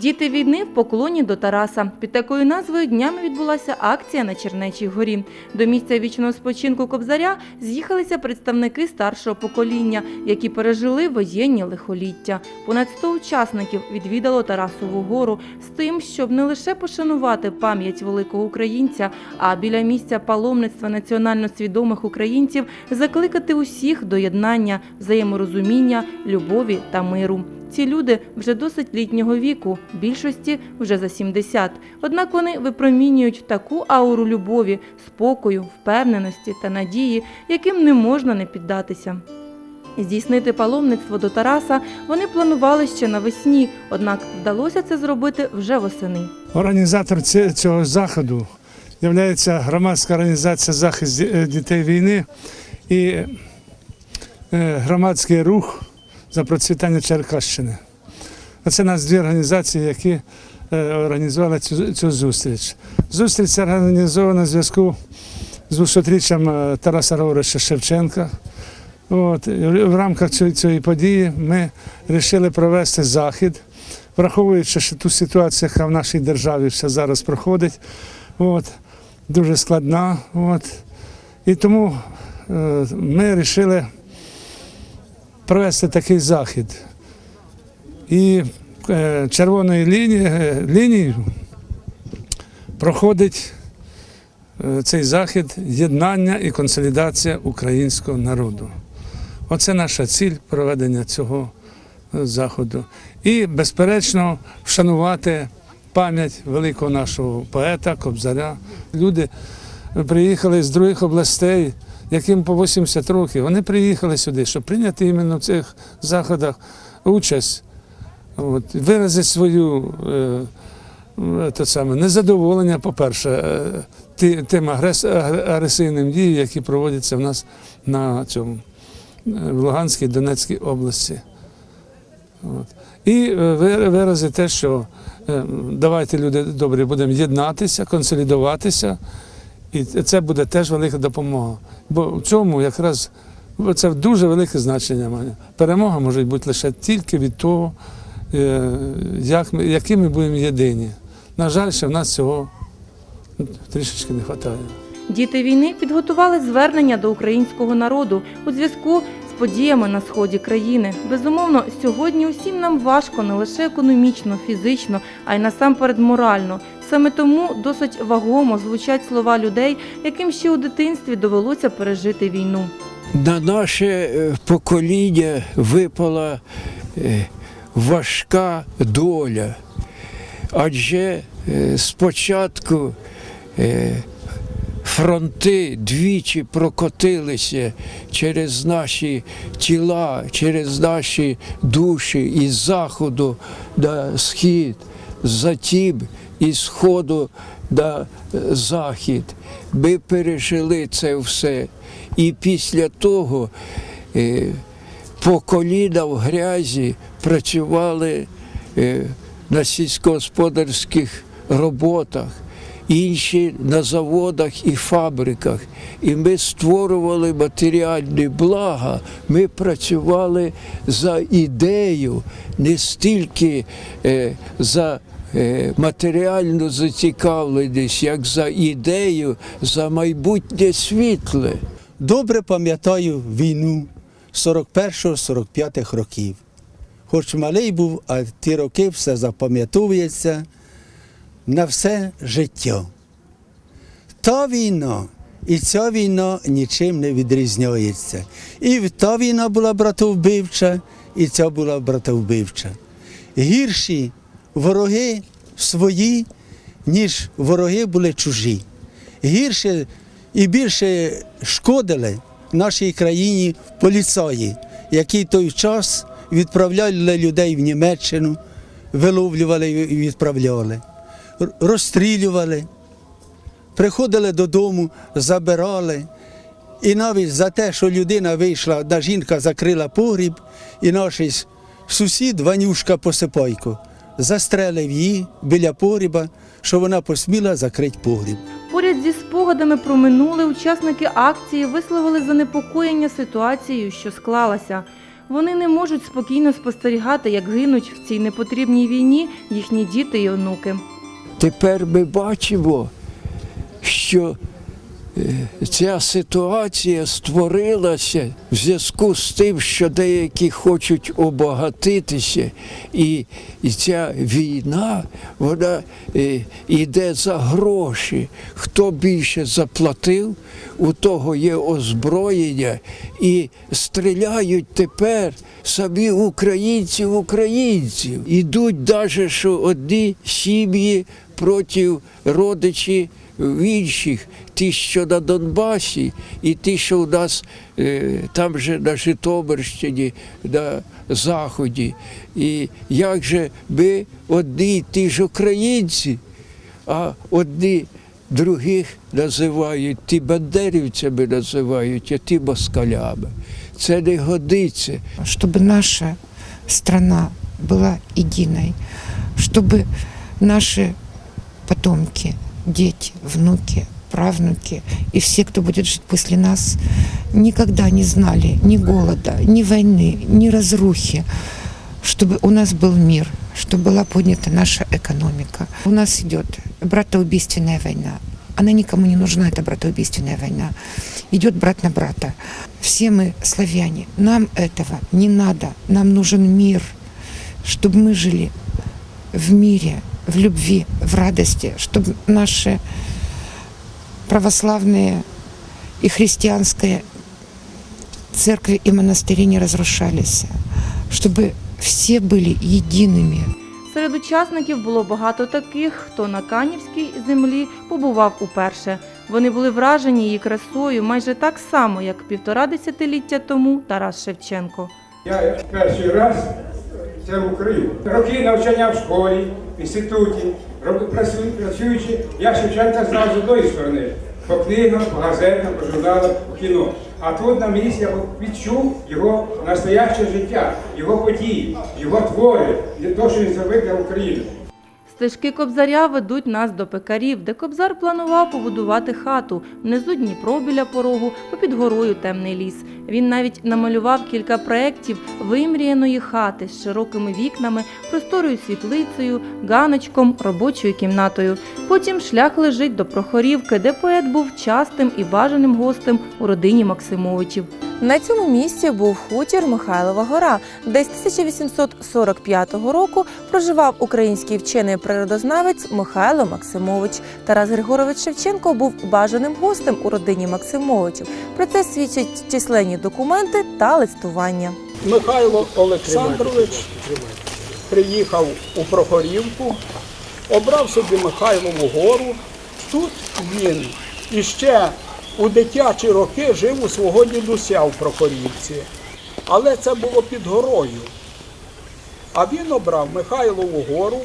Діти війни в поклоні до Тараса. Під такою назвою днями відбулася акція на Чернечій горі. До місця вічного спочинку Кобзаря з'їхалися представники старшого покоління, які пережили воєнні лихоліття. Понад 100 учасників відвідало Тарасову гору з тим, щоб не лише пошанувати пам'ять великого українця, а біля місця паломництва національно свідомих українців закликати усіх до єднання, взаєморозуміння, любові та миру. Ці люди вже досить літнього віку, більшості вже за 70. Однак вони випромінюють таку ауру любові, спокою, впевненості та надії, яким не можна не піддатися. Здійснити паломництво до Тараса вони планували ще навесні, однак вдалося це зробити вже восени. Організатор цього заходу є громадська організація захист дітей війни і е, громадський рух за процвітання Черкащини. Це у нас дві організації, які е, організували цю, цю зустріч. Зустріч організована в зв'язку з 200-річчям е, Тараса Григоровича Шевченка. От, в рамках цієї, цієї події ми вирішили провести захід, враховуючи ще ту ситуацію, яка в нашій державі ще зараз проходить, от, дуже складна. От. І тому е, ми вирішили провести такий захід. І е, червоною лінією, лінією проходить е, цей захід єднання і консолідація українського народу. Оце наша ціль проведення цього е, заходу. І, безперечно, вшанувати пам'ять великого нашого поета, кобзаря. Люди приїхали з других областей, яким по 80 років. Вони приїхали сюди, щоб прийняти іменно в цих заходах участь, от, виразити свою е, саме, незадоволення, по-перше, е, тим агрес, агресивним діям, які проводяться в нас на цьому е, в Луганській Донецькій області. От. І е, вирази те, що е, давайте, люди добрі, будемо єднатися, консолідуватися, і це буде теж велика допомога. Бо в цьому якраз це дуже велике значення має. Перемога може бути лише тільки від того, е, як ми, які ми будемо єдині. На жаль, ще в нас цього трішечки не вистачає. Діти війни підготували звернення до українського народу у зв'язку з подіями на сході країни. Безумовно, сьогодні усім нам важко не лише економічно, фізично, а й насамперед морально. Саме тому досить вагомо звучать слова людей, яким ще у дитинстві довелося пережити війну. На наше е, покоління випала е, важка доля. Адже е, спочатку фронти двічі прокотилися через наші тіла, через наші душі із заходу на схід, затім із сходу на е, захід. Ми пережили це все. І після того е, по коліна в грязі працювали е, на сільськогосподарських роботах, інші на заводах і фабриках. І ми створювали матеріальні блага, ми працювали за ідею, не стільки за е, матеріальну зацікавленість, як за ідею, за майбутнє світле. Добре пам'ятаю війну 41-45 років. Хоч малий був, а ті роки все запам'ятовується на все життя. Та війна і ця війна нічим не відрізняється. І та війна була братовбивча, і ця була братовбивча. Гірші вороги свої, ніж вороги були чужі. Гірше і більше шкодили нашій країні поліцаї, які той час відправляли людей в Німеччину, виловлювали і відправляли, розстрілювали, приходили додому, забирали. І навіть за те, що людина вийшла, одна жінка закрила погріб, і наш сусід Ванюшка Посипайко застрелив її біля погріба, що вона посміла закрити погріб. Поряд зі спогадами про минуле учасники акції висловили занепокоєння ситуацією, що склалася. Вони не можуть спокійно спостерігати, як гинуть в цій непотрібній війні їхні діти і онуки. Тепер ми бачимо, що ця ситуація створилася в зв'язку з тим, що деякі хочуть обагатитися, і, ця війна вона е, йде за гроші. Хто більше заплатив, у того є озброєння, і стріляють тепер самі українці українців. Ідуть навіть, що одні сім'ї проти родичів інших, ті, що на Донбасі, і ті, що у нас е, там же на Житомирщині, на Заході. І як же ми одні й ті ж українці, а одні других називають, ті бандерівцями називають, а ті москалями. Це не годиться. чтобы наша страна была единой, чтобы наши потомки, дети, внуки, правнуки и все, кто будет жить после нас, никогда не знали ни голода, ни войны, ни разрухи, чтобы у нас был мир, чтобы была поднята наша экономика. У нас идет братоубийственная война. Она никому не нужна, эта братоубийственная война. Идет брат на брата. Все мы славяне. Нам этого не надо. Нам нужен мир, чтобы мы жили в мире, в любви, в радости, чтобы наши православные и христианские церкви и монастыри не разрушались, чтобы все были едиными. Серед учасників було багато таких, хто на Канівській землі побував уперше. Вони були вражені її красою майже так само, як півтора десятиліття тому Тарас Шевченко. Я перший раз це в Україні. Роки навчання в школі, в інституті, працюючи, я Шевченка знав з одної сторони. По книгам, по газетам, по журналам, по кіно. А тут на місці я відчув його настояще життя, його події, його твори, те, що він зробив для України. Стежки Кобзаря ведуть нас до пекарів, де Кобзар планував побудувати хату. Внизу Дніпро біля порогу, попід горою темний ліс. Він навіть намалював кілька проєктів вимріяної хати з широкими вікнами, просторою світлицею, ганочком, робочою кімнатою. Потім шлях лежить до Прохорівки, де поет був частим і бажаним гостем у родині Максимовичів. На цьому місці був хутір Михайлова гора, де з 1845 року проживав український вчений природознавець Михайло Максимович. Тарас Григорович Шевченко був бажаним гостем у родині Максимовичів. Про це свідчать численні документи та листування. Михайло Олександрович приїхав у Прохорівку, обрав собі Михайлову гору. Тут він іще у дитячі роки жив у свого дідуся в Прохорівці. Але це було під горою. А він обрав Михайлову гору,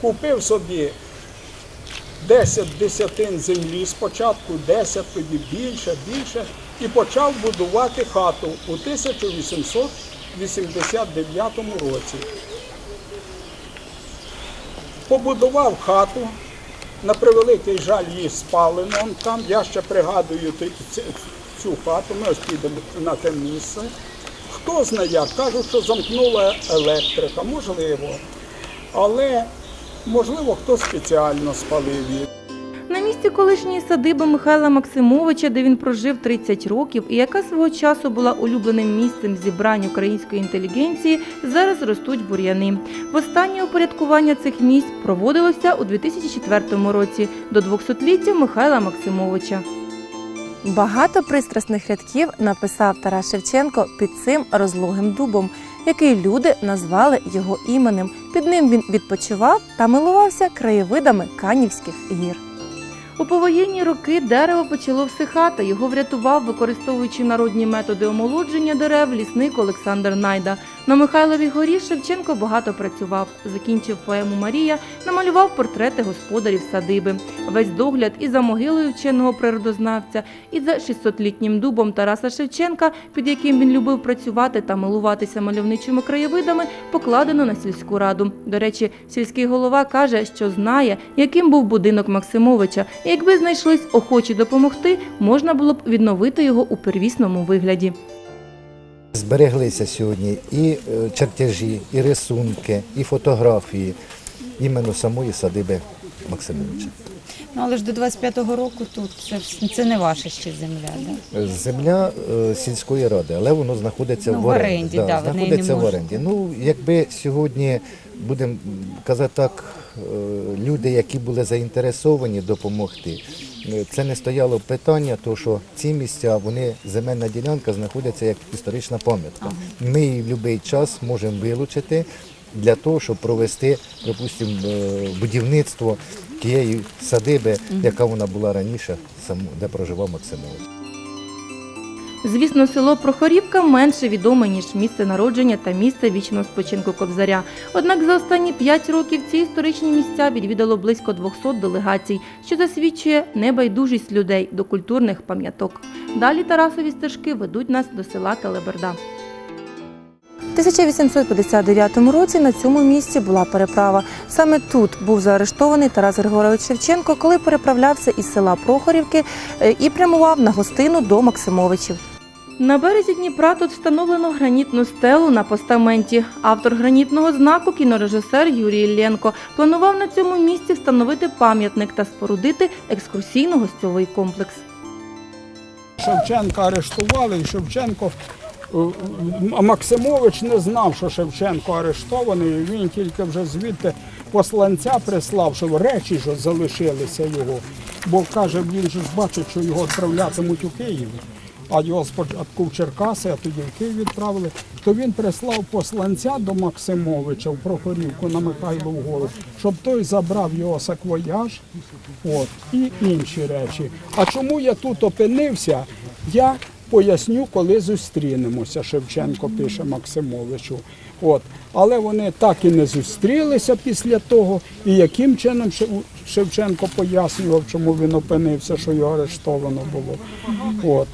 купив собі 10 десятин землі, спочатку 10, тоді більше, більше, і почав будувати хату у 1889 році. Побудував хату, на превеликий жаль її спалено там. Я ще пригадую цю хату, ми ось підемо на те місце. Хто знає як, кажуть, що замкнула електрика, можливо. Але можливо хто спеціально спалив її. На місці колишньої садиби Михайла Максимовича, де він прожив 30 років і яка свого часу була улюбленим місцем зібрань української інтелігенції, зараз ростуть бур'яни. Востаннє упорядкування цих місць проводилося у 2004 році до 200-ліття Михайла Максимовича. Багато пристрасних рядків написав Тарас Шевченко під цим розлогим дубом, який люди назвали його іменем. Під ним він відпочивав та милувався краєвидами Канівських гір. У повоєнні роки дерево почало всихати. Його врятував, використовуючи народні методи омолодження дерев, лісник Олександр Найда. На Михайловій горі Шевченко багато працював. Закінчив поему Марія, намалював портрети господарів садиби. Весь догляд і за могилою вченого природознавця, і за 600-літнім дубом Тараса Шевченка, під яким він любив працювати та милуватися мальовничими краєвидами, покладено на сільську раду. До речі, сільський голова каже, що знає, яким був будинок Максимовича, якби знайшлись охочі допомогти, можна було б відновити його у первісному вигляді. Збереглися сьогодні і е, чертежі, і рисунки, і фотографії іменно самої садиби Максимовича. Ну але ж до 25-го року тут це, це не ваша ще земля, да? Земля е, сільської ради, але воно знаходиться Ну, в в оренді. оренді, да, да, знаходиться в оренді. Ну, якби сьогодні будемо казати так, люди, які були заінтересовані допомогти, е, це не стояло питання, то що ці місця, вони земельна ділянка знаходиться як історична пам'ятка. Ми її в будь-який час можемо вилучити для того, щоб провести, припустимо, е, будівництво тієї садиби, яка вона була раніше, де проживав Максимович. Звісно, село Прохорівка менше відоме, ніж місце народження та місце вічного спочинку Кобзаря. Однак за останні п'ять років ці історичні місця відвідало близько 200 делегацій, що засвідчує небайдужість людей до культурних пам'яток. Далі Тарасові стежки ведуть нас до села Келеберда. У 1859 році на цьому місці була переправа. Саме тут був заарештований Тарас Григорович Шевченко, коли переправлявся із села Прохорівки е, і прямував на гостину до Максимовичів. На березі Дніпра тут встановлено гранітну стелу на постаменті. Автор гранітного знаку, кінорежисер Юрій Ілленко, планував на цьому місці встановити пам'ятник та спорудити екскурсійно-гостьовий комплекс. Шевченка арештували, і Шевченко Максимович не знав, що Шевченко арештований. Він тільки вже звідти посланця прислав, що речі що залишилися його. Бо каже, він ж бачить, що його відправлятимуть у Київ. А його спочатку в Черкаси, а тоді в Київ відправили. То він прислав посланця до Максимовича в Прохорівку на Михайлову гору, щоб той забрав його саквояж от, і інші речі. А чому я тут опинився, я поясню, коли зустрінемося. Шевченко пише Максимовичу. От. Але вони так і не зустрілися після того. І яким чином Шевченко пояснював, чому він опинився, що його арештовано було. От.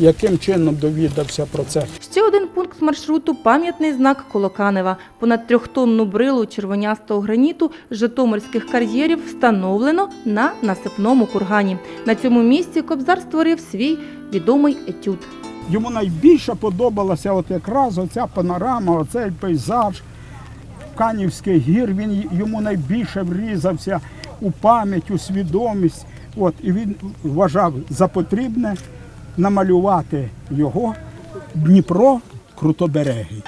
Яким чином довідався про це? Ще один пункт маршруту пам'ятний знак Колоканева. Понад трьохтонну брилу червонястого граніту житомирських кар'єрів встановлено на насипному кургані. На цьому місці Кобзар створив свій відомий етюд. Йому найбільше подобалася от якраз оця панорама, оцей пейзаж Канівських гір. Він йому найбільше врізався у пам'ять, у свідомість. От, і він вважав за потрібне намалювати його Дніпро Крутоберегий.